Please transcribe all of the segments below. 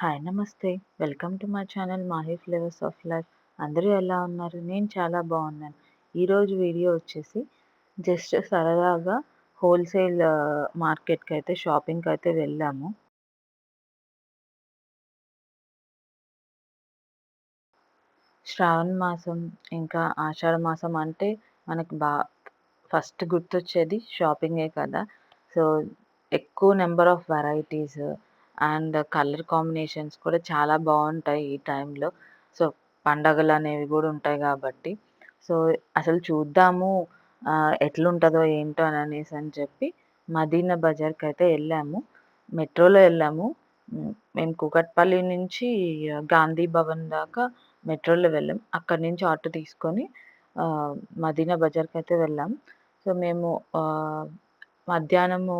Hi నమస్తే. Welcome to my channel Mahi flavours of life. అందరూ ఎలా ఉన్నారు? నేను చాలా బాగున్నాను. ఈరోజు వీడియో వచ్చేసి జస్ట్ సరదాగా హోల్సేల్ మార్కెట్కి అయితే షాపింగ్కి అయితే వెళ్ళాము. శ్రావణ మాసం ఇంకా ఆషాఢ మాసం అంటే మనకు బా ఫస్ట్ గుర్తొచ్చేది షాపింగే కదా. సో ఎక్కువ number of varieties and colour combinations కూడా చాలా బాగుంటాయి ఈ టైంలో. సో పండగలు అనేవి కూడా ఉంటాయి కాబట్టి. సో అసలు చూద్దాము ఎట్లుంటుందో ఏంటో అని అనేసి అని చెప్పి మదీనా బజార్కి అయితే వెళ్ళాము. మెట్రోలో వెళ్ళాము. మేము కూకట్పల్లి నుంచి గాంధీ భవన్ దాకా మెట్రోలో వెళ్ళాం. అక్కడి నుంచి ఆటో తీసుకొని మదీనా బజార్కి అయితే వెళ్ళాం. సో మేము మధ్యాహ్నము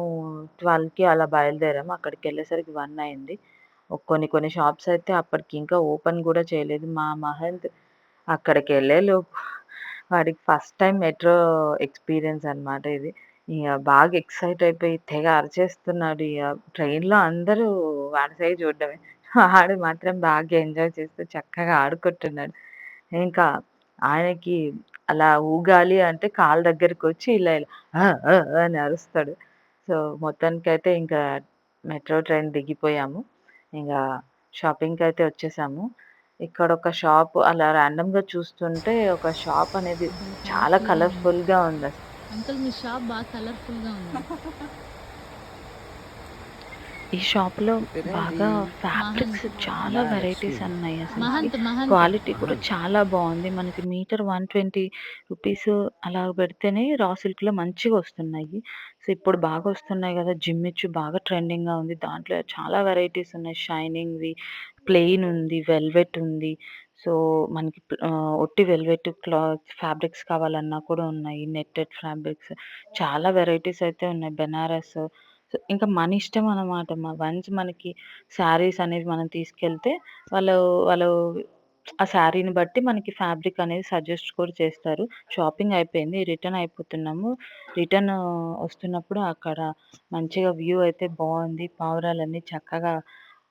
ట్వెల్వ్కి అలా బయలుదేరాము. అక్కడికి వెళ్ళేసరికి వన్ అయింది. కొన్ని కొన్ని షాప్స్ అయితే అప్పటికి ఇంకా ఓపెన్ కూడా చేయలేదు. మా మహంత్ అక్కడికి వెళ్ళేలోపు వాడికి ఫస్ట్ టైం మెట్రో ఎక్స్పీరియన్స్ అనమాట ఇది. ఇక బాగా ఎక్సైట్ అయిపోయి తెగ అరిచేస్తున్నాడు. ఇక ట్రైన్లో అందరూ వాడి సైడ్ చూడడమే. వాడు మాత్రం బాగా ఎంజాయ్ చేస్తూ చక్కగా ఆడుకుంటున్నాడు. ఇంకా ఆయనకి అలా ఊగాలి అంటే కాళ్ళ దగ్గరికి వచ్చి ఇలా ఇలా అని అరుస్తాడు. సో మొత్తానికైతే ఇంకా మెట్రో ట్రైన్ దిగిపోయాము. ఇంకా షాపింగ్కి అయితే వచ్చేసాము. ఇక్కడ ఒక షాప్ అలా ర్యాండమ్గా చూస్తుంటే ఒక షాప్ అనేది చాలా కలర్ఫుల్గా ఉంది. అంకుల్ మీ షాప్ బాగా కలర్ఫుల్గా ఉంది. ఈ షాప్‌లో బాగా ఫ్యాబ్రిక్స్ చాలా వెరైటీస్ ఉన్నాయి అసలు. క్వాలిటీ కూడా చాలా బాగుంది. మనకి మీటర్ వన్ ట్వంటీ రూపీస్ అలా పెడితేనే రా సిల్క్‌లో మంచిగా వస్తున్నాయి. సో ఇప్పుడు బాగా వస్తున్నాయి కదా జిమ్మిచ్చు బాగా ట్రెండింగ్‌గా ఉంది. దాంట్లో చాలా వెరైటీస్ ఉన్నాయి. షైనింగ్‌వి ప్లెయిన్ ఉంది వెల్వెట్ ఉంది. సో మనకి ఒట్టి వెల్వెట్ క్లాత్ ఫ్యాబ్రిక్స్ కావాలన్నా కూడా ఉన్నాయి. నెట్టెడ్ ఫ్యాబ్రిక్స్ చాలా వెరైటీస్ అయితే ఉన్నాయి. బెనారస్ ఇంకా మన ఇష్టం అనమాట. వన్స్ మనకి శారీస్ అనేవి మనం తీసుకెళ్తే వాళ్ళు వాళ్ళు ఆ శారీని బట్టి మనకి ఫ్యాబ్రిక్ అనేది సజెస్ట్ కూడా చేస్తారు. షాపింగ్ అయిపోయింది. రిటర్న్ అయిపోతున్నాము. రిటర్న్ వస్తున్నప్పుడు అక్కడ మంచిగా వ్యూ అయితే బాగుంది పావురాలన్నీ చక్కగా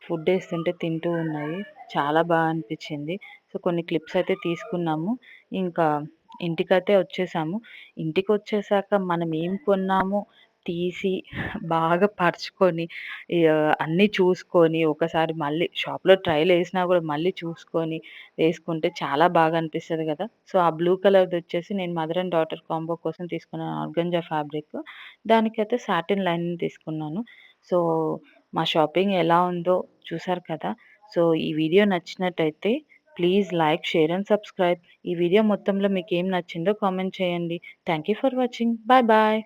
ఫుడ్ వేస్తుంటే తింటూ ఉన్నాయి. చాలా బాగా అనిపించింది సో, కొన్ని క్లిప్స్ అయితే తీసుకున్నాము. ఇంకా ఇంటికైతే వచ్చేసాము. ఇంటికొచ్చేసాక మనం ఏం కొన్నాము తీసి బాగా పరుచుకొని అన్నీ చూసుకొని ఒకసారి మళ్ళీ షాప్‌లో ట్రైల్ వేసినా కూడా మళ్ళీ చూసుకొని వేసుకుంటే చాలా బాగా అనిపిస్తుంది కదా! సో, ఆ బ్లూ కలర్‌ది వచ్చేసి నేను మదర్ అండ్ డాటర్ కాంబో కోసం తీసుకున్నాను ఆర్గంజా ఫ్యాబ్రిక్. దానికైతే సాటిన్ లైన్ తీసుకున్నాను. సో, మా షాపింగ్ ఎలా ఉందో చూసారు కదా! సో, ఈ వీడియో నచ్చినట్టయితే please like, share and subscribe. ఈ వీడియో మొత్తంలో మీకు ఏం నచ్చిందో కామెంట్ చేయండి. Thank you for watching. Bye bye.